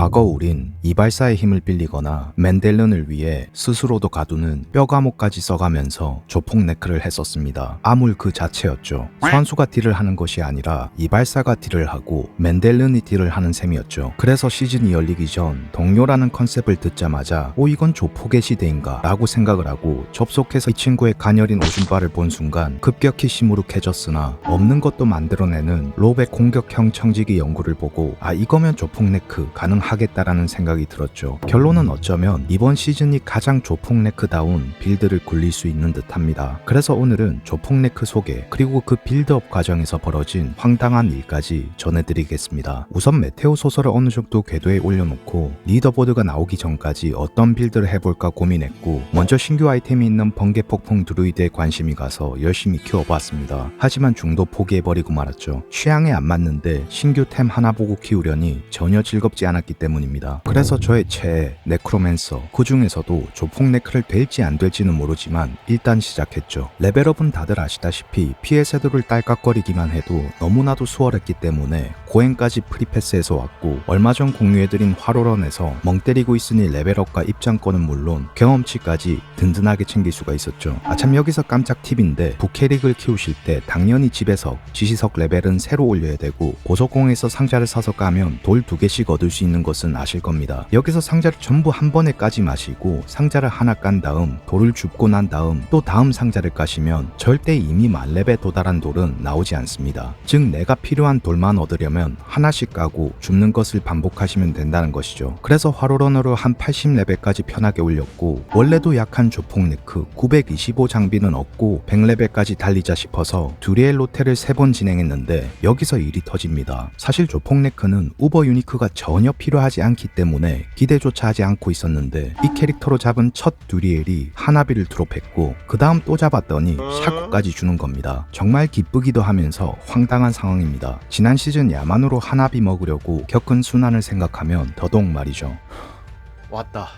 과거 우린 이발사의 힘을 빌리거나 맨델른을 위해 스스로도 가두는 뼈 감옥까지 써가면서 조폭 네크를 했었습니다. 아물 그 자체였죠. 선수가 딜을 하는 것이 아니라 이발사가 딜을 하고 맨델른이 딜을 하는 셈이었죠. 그래서 시즌이 열리기 전 동료라는 컨셉을 듣자마자 오 이건 조폭의 시대인가 라고 생각을 하고 접속해서 이 친구의 가녀린 오줌바를 본 순간 급격히 시무룩해졌으나 없는 것도 만들어내는 롭의 공격형 청지기 연구를 보고 아 이거면 조폭 네크 가능하 겠다라는 생각이 들었죠. 결론은 어쩌면 이번 시즌이 가장 조폭 네크다운 빌드를 굴릴 수 있는 듯합니다. 그래서 오늘은 조폭 네크 소개 그리고 그 빌드업 과정에서 벌어진 황당한 일까지 전해드리겠습니다. 우선 메테오 소설을 어느 정도 궤도에 올려놓고 리더보드가 나오기 전까지 어떤 빌드를 해볼까 고민했고 먼저 신규 아이템이 있는 번개 폭풍 드루이드에 관심이 가서 열심히 키워봤습니다. 하지만 중도 포기해버리고 말았죠. 취향에 안 맞는데 신규 템 하나 보고 키우려니 전혀 즐겁지 않았기 때문입니다. 그래서 저의 최애 네크로맨서 그 중에서도 조폭 네크를 될지 안 될지는 모르지만 일단 시작했죠. 레벨업은 다들 아시다시피 피해 세도를 딸깍거리기만 해도 너무나도 수월했기 때문에 고행까지 프리패스해서 왔고 얼마 전 공유해드린 화로런에서 멍 때리고 있으니 레벨업과 입장권은 물론 경험치까지 든든하게 챙길 수가 있었죠. 아참 여기서 깜짝 팁인데 부캐릭을 키우실 때 당연히 집에서 지시석 레벨은 새로 올려야 되고 고속공에서 상자를 사서 까면 돌 두 개씩 얻을 수 있는 것은 아실 겁니다. 여기서 상자를 전부 한 번에 까지 마시고 상자를 하나 깐 다음 돌을 줍고 난 다음 또 다음 상자를 까시면 절대 이미 만렙에 도달한 돌은 나오지 않습니다. 즉 내가 필요한 돌만 얻으려면 하나씩 까고 줍는 것을 반복하시면 된다는 것이죠. 그래서 화로런으로 한 80레벨까지 편하게 올렸고 원래도 약한 조폭 네크 925 장비는 얻고 100레벨까지 달리자 싶어서 듀리엘 로테를 3번 진행했는데 여기서 일이 터집니다. 사실 조폭 네크는 우버 유니크가 전혀 필요 하지 않기 때문에 기대조차 하지 않고 있었는데 이 캐릭터로 잡은 첫 듀리엘이 하나비를 드롭했고 그 다음 또 잡았더니 샤코까지 주는 겁니다. 정말 기쁘기도 하면서 황당한 상황입니다. 지난 시즌 야만으로 하나비 먹으려고 겪은 순환을 생각하면 더더욱 말이죠. 왔다.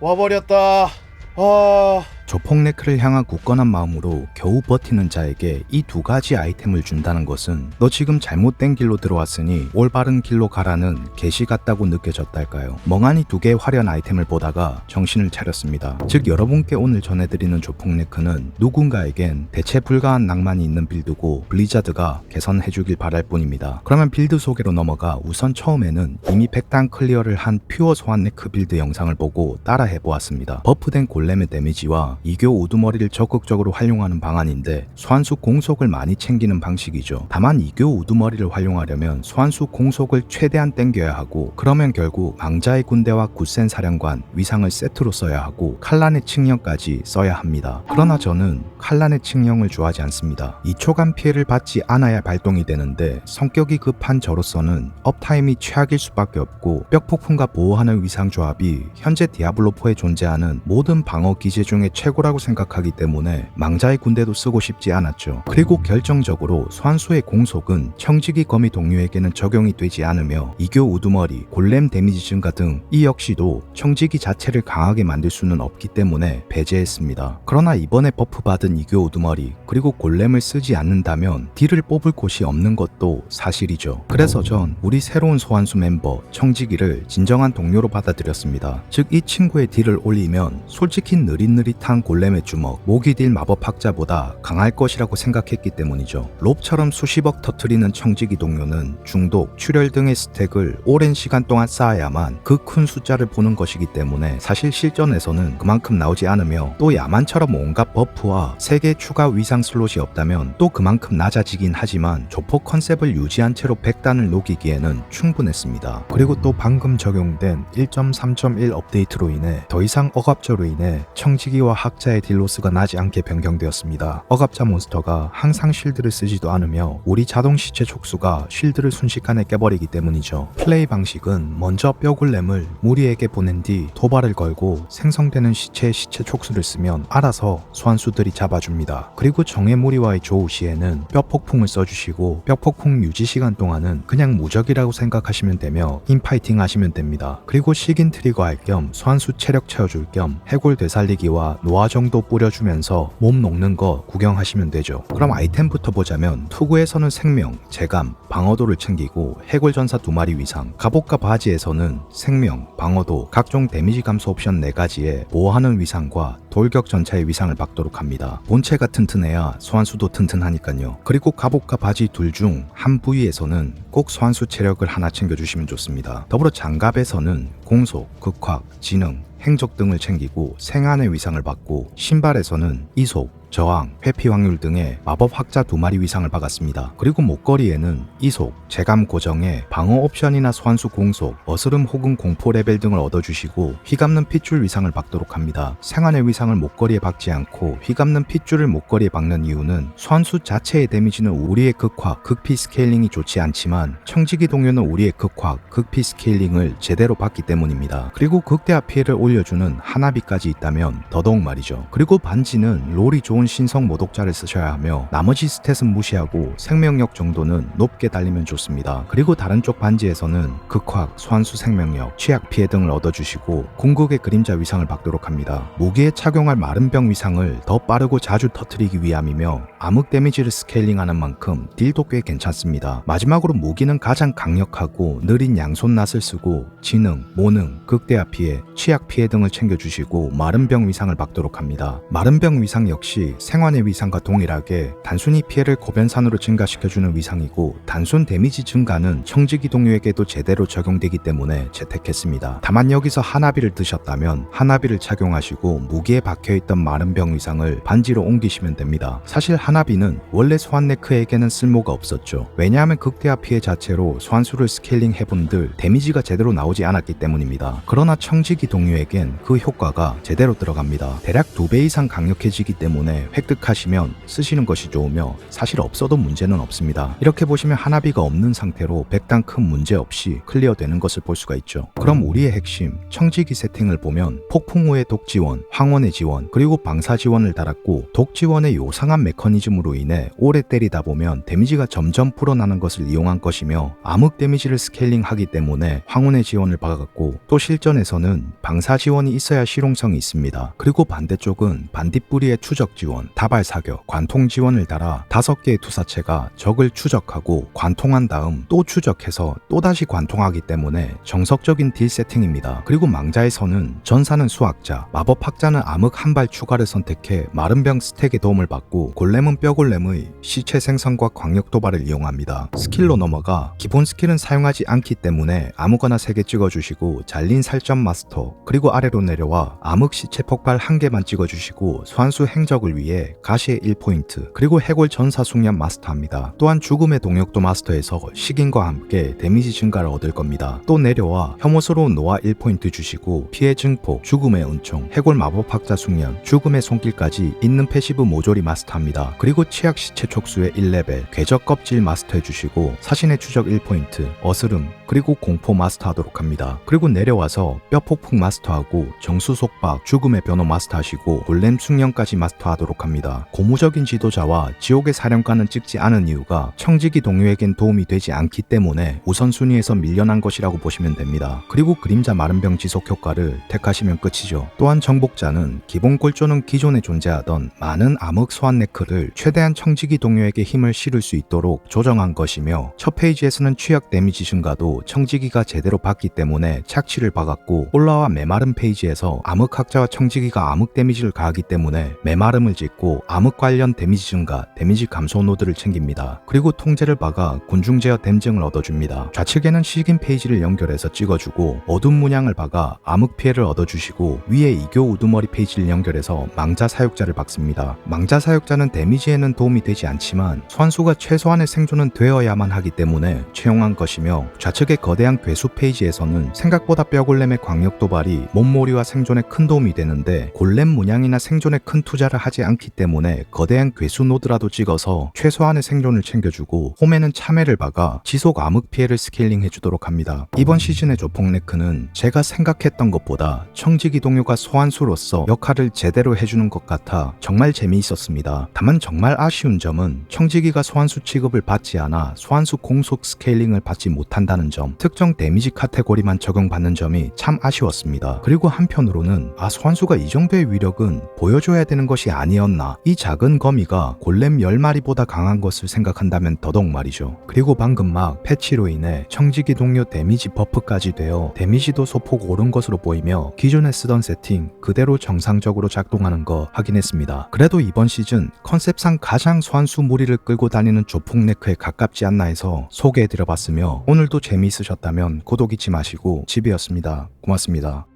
와버렸다. 아. 조폭 네크를 향한 굳건한 마음으로 겨우 버티는 자에게 이 두 가지 아이템을 준다는 것은 너 지금 잘못된 길로 들어왔으니 올바른 길로 가라는 계시 같다고 느껴졌달까요? 멍하니 두 개의 화려한 아이템을 보다가 정신을 차렸습니다. 즉 여러분께 오늘 전해드리는 조폭 네크는 누군가에겐 대체 불가한 낭만이 있는 빌드고 블리자드가 개선해주길 바랄 뿐입니다. 그러면 빌드 소개로 넘어가 우선 처음에는 이미 100단 클리어를 한 퓨어 소환 네크 빌드 영상을 보고 따라 해보았습니다. 버프된 골렘의 데미지와 이교 우두머리를 적극적으로 활용하는 방안인데 소환수 공속을 많이 챙기는 방식이죠. 다만 이교 우두머리를 활용하려면 소환수 공속을 최대한 땡겨야 하고 그러면 결국 망자의 군대와 굳센 사령관 위상을 세트로 써야 하고 칼란의 칙령까지 써야 합니다. 그러나 저는 칼란의 칙령을 좋아하지 않습니다. 2초간 피해를 받지 않아야 발동이 되는데 성격이 급한 저로서는 업타임이 최악일 수밖에 없고 벽폭풍과 보호하는 위상 조합이 현재 디아블로4에 존재하는 모든 방어 기제 중에 최 고라고 생각하기 때문에 망자의 군대도 쓰고 싶지 않았죠. 그리고 결정적으로 소환수의 공속은 청지기 거미 동료에게는 적용이 되지 않으며 이교 우두머리, 골렘 데미지 증가 등 이 역시도 청지기 자체를 강하게 만들 수는 없기 때문에 배제했습니다. 그러나 이번에 버프 받은 이교 우두머리 그리고 골렘을 쓰지 않는다면 딜을 뽑을 곳이 없는 것도 사실이죠. 그래서 전 우리 새로운 소환수 멤버 청지기를 진정한 동료로 받아들였습니다. 즉 이 친구의 딜을 올리면 솔직히 느릿느릿한 골렘의 주먹, 모기딜 마법 학자보다 강할 것이라고 생각했기 때문이죠. 롭처럼 수십억 터트리는 청지기 동료는 중독, 출혈 등의 스택을 오랜 시간 동안 쌓아야만 그 큰 숫자를 보는 것이기 때문에 사실 실전에서는 그만큼 나오지 않으며 또 야만처럼 온갖 버프와 3개 추가 위상 슬롯이 없다면 또 그만큼 낮아지긴 하지만 조폭 컨셉을 유지한 채로 100단을 녹이기에는 충분했습니다. 그리고 또 방금 적용된 1.3.1 업데이트로 인해 더 이상 억압조로 인해 청지기와 학자의 딜로스가 나지 않게 변경되었습니다. 억압자 몬스터가 항상 쉴드를 쓰지도 않으며 우리 자동 시체 촉수가 쉴드를 순식간에 깨버리기 때문이죠. 플레이 방식은 먼저 뼈굴렘을 무리에게 보낸 뒤 도발을 걸고 생성되는 시체의 시체 촉수를 쓰면 알아서 소환수들이 잡아줍니다. 그리고 정의 무리와의 조우 시에는 뼈폭풍을 써주시고 뼈폭풍 유지 시간 동안은 그냥 무적이라고 생각하시면 되며 인파이팅 하시면 됩니다. 그리고 식인 트리거 할 겸 소환수 체력 채워줄 겸 해골 되살리기와 노 노화 정도 뿌려주면서 몸 녹는 거 구경하시면 되죠. 그럼 아이템부터 보자면 투구에서는 생명, 재감, 방어도를 챙기고 해골전사 두 마리 위상, 갑옷과 바지에서는 생명, 방어도, 각종 데미지 감소 옵션 4가지에 보호하는 위상과 돌격 전차의 위상을 받도록 합니다. 본체가 튼튼해야 소환수도 튼튼하니까요. 그리고 갑옷과 바지 둘 중 한 부위에서는 꼭 소환수 체력을 하나 챙겨주시면 좋습니다. 더불어 장갑에서는 공속, 극확, 지능, 행적 등을 챙기고 생안의 위상을 받고 신발에서는 이속, 저항, 회피 확률 등의 마법 학자 두 마리 위상을 박았습니다. 그리고 목걸이에는 이속, 재감 고정에 방어 옵션이나 소환수 공속, 어스름 혹은 공포 레벨 등을 얻어주시고 휘감는 핏줄 위상을 박도록 합니다. 생안의 위상을 목걸이에 박지 않고 휘감는 핏줄을 목걸이에 박는 이유는 소환수 자체의 데미지는 우리의 극화, 극피 스케일링이 좋지 않지만 청지기 동료는 우리의 극화, 극피 스케일링을 제대로 받기 때문입니다. 그리고 극대화 피해를 올려주는 하나비까지 있다면 더더욱 말이죠. 그리고 반지는 롤이 좋은 신성 모독자를 쓰셔야 하며 나머지 스탯은 무시하고 생명력 정도는 높게 달리면 좋습니다. 그리고 다른 쪽 반지에서는 극확, 소환수 생명력, 취약 피해 등을 얻어주시고 궁극의 그림자 위상을 받도록 합니다. 무기에 착용할 마른병 위상을 더 빠르고 자주 터트리기 위함이며 암흑 데미지를 스케일링하는 만큼 딜도 꽤 괜찮습니다. 마지막으로 무기는 가장 강력하고 느린 양손 낫을 쓰고 지능, 모능, 극대화 피해, 취약 피해 등을 챙겨주시고 마른병 위상을 받도록 합니다. 마른병 위상 역시 생환의 위상과 동일하게 단순히 피해를 고변산으로 증가시켜주는 위상이고 단순 데미지 증가는 청지기 동료에게도 제대로 적용되기 때문에 채택했습니다. 다만 여기서 하나비를 드셨다면 하나비를 착용하시고 무기에 박혀있던 마른 병 위상을 반지로 옮기시면 됩니다. 사실 하나비는 원래 소환네크에게는 쓸모가 없었죠. 왜냐하면 극대화 피해 자체로 소환수를 스케일링 해본들 데미지가 제대로 나오지 않았기 때문입니다. 그러나 청지기 동료에겐 그 효과가 제대로 들어갑니다. 대략 두배 이상 강력해지기 때문에 획득하시면 쓰시는 것이 좋으며 사실 없어도 문제는 없습니다. 이렇게 보시면 하나비가 없는 상태로 100단 큰 문제 없이 클리어되는 것을 볼 수가 있죠. 그럼 우리의 핵심 청지기 세팅을 보면 폭풍 후의 독 지원, 황혼의 지원, 그리고 방사 지원을 달았고 독 지원의 요상한 메커니즘으로 인해 오래 때리다 보면 데미지가 점점 불어나는 것을 이용한 것이며 암흑 데미지를 스케일링하기 때문에 황혼의 지원을 박았고 또 실전에서는 방사 지원이 있어야 실용성이 있습니다. 그리고 반대쪽은 반딧불이의 추적 지원, 다발 사격, 관통 지원을 달아 다섯 개의 투사체가 적을 추적하고 관통한 다음 또 추적해서 또다시 관통하기 때문에 정석적인 딜 세팅입니다. 그리고 망자에서는 전사는 수학자, 마법학자는 암흑 한 발 추가를 선택해 마른병 스택의 도움을 받고 골렘은 뼈골렘의 시체 생성과 광역 도발을 이용합니다. 스킬로 넘어가 기본 스킬은 사용하지 않기 때문에 아무거나 3개 찍어주시고 잘린 살점 마스터 그리고 아래로 내려와 암흑 시체 폭발 1개만 찍어주시고 소환수 행적을 위해 가시의 1포인트 그리고 해골 전사 숙련 마스터합니다. 또한 죽음의 동력도 마스터에서 식인과 함께 데미지 증가를 얻을 겁니다. 또 내려와 혐오스러운 노아 1포인트 주시고 피해 증폭, 죽음의 은총, 해골 마법 학자 숙련, 죽음의 손길까지 있는 패시브 모조리 마스터합니다. 그리고 치약 시체 촉수의 1레벨, 궤적 껍질 마스터 해주시고 사신의 추적 1포인트, 어스름, 그리고 공포 마스터하도록 합니다. 그리고 내려와서 뼈폭풍 마스터하고 정수 속박, 죽음의 변호 마스터하시고 골렘 숙련까지 마스터하도록 합니다. 고무적인 지도자와 지옥의 사령관은 찍지 않은 이유가 청지기 동료에겐 도움이 되지 않기 때문에 우선순위에서 밀려난 것이라고 보시면 됩니다. 그리고 그림자 마른병 지속 효과를 택하시면 끝이죠. 또한 정복자는 기본 골조는 기존에 존재하던 많은 암흑 소환 네크를 최대한 청지기 동료에게 힘을 실을 수 있도록 조정한 것이며 첫 페이지에서는 취약 데미지 증가도 청지기가 제대로 받기 때문에 착취를 박았고 올라와 메마름 페이지에서 암흑학자와 청지기가 암흑 데미지를 가하기 때문에 메마름을 짓고 암흑 관련 데미지 증가, 데미지 감소 노드를 챙깁니다. 그리고 통제를 박아 군중 제어 댐증을 얻어줍니다. 좌측에는 식인 페이지를 연결해서 찍어주고 어둠 문양을 박아 암흑 피해를 얻어주시고 위에 이교 우두머리 페이지를 연결해서 망자 사육자를 박습니다. 망자 사육자는 데미지에는 도움이 되지 않지만 소환수가 최소한의 생존은 되어야만 하기 때문에 채용한 것이며 좌측 의 거대한 괴수 페이지에서는 생각보다 뼈골렘의 광역 도발이 몸몰이와 생존에 큰 도움이 되는데 골렘 문양이나 생존에 큰 투자를 하지 않기 때문에 거대한 괴수 노드라도 찍어서 최소한의 생존을 챙겨주고 홈에는 참외를 박아 지속 암흑 피해를 스케일링 해주도록 합니다. 이번 시즌의 조폭네크는 제가 생각했던 것보다 청지기 동료가 소환수로서 역할을 제대로 해주는 것 같아 정말 재미있었습니다. 다만 정말 아쉬운 점은 청지기가 소환수 취급을 받지 않아 소환수 공속 스케일링을 받지 못한다는 점, 특정 데미지 카테고리만 적용받는 점이 참 아쉬웠습니다. 그리고 한편으로는 아 소환수가 이 정도의 위력은 보여줘야 되는 것이 아니었나 이 작은 거미가 골렘 10마리보다 강한 것을 생각한다면 더더욱 말이죠. 그리고 방금 막 패치로 인해 청지기 동료 데미지 버프까지 되어 데미지도 소폭 오른 것으로 보이며 기존에 쓰던 세팅 그대로 정상적으로 작동하는 거 확인했습니다. 그래도 이번 시즌 컨셉상 가장 소환수 무리를 끌고 다니는 조폭네크에 가깝지 않나 해서 소개해드려봤으며 오늘도 재미있으셨다면 구독 잊지 마시고 집이었습니다. 고맙습니다.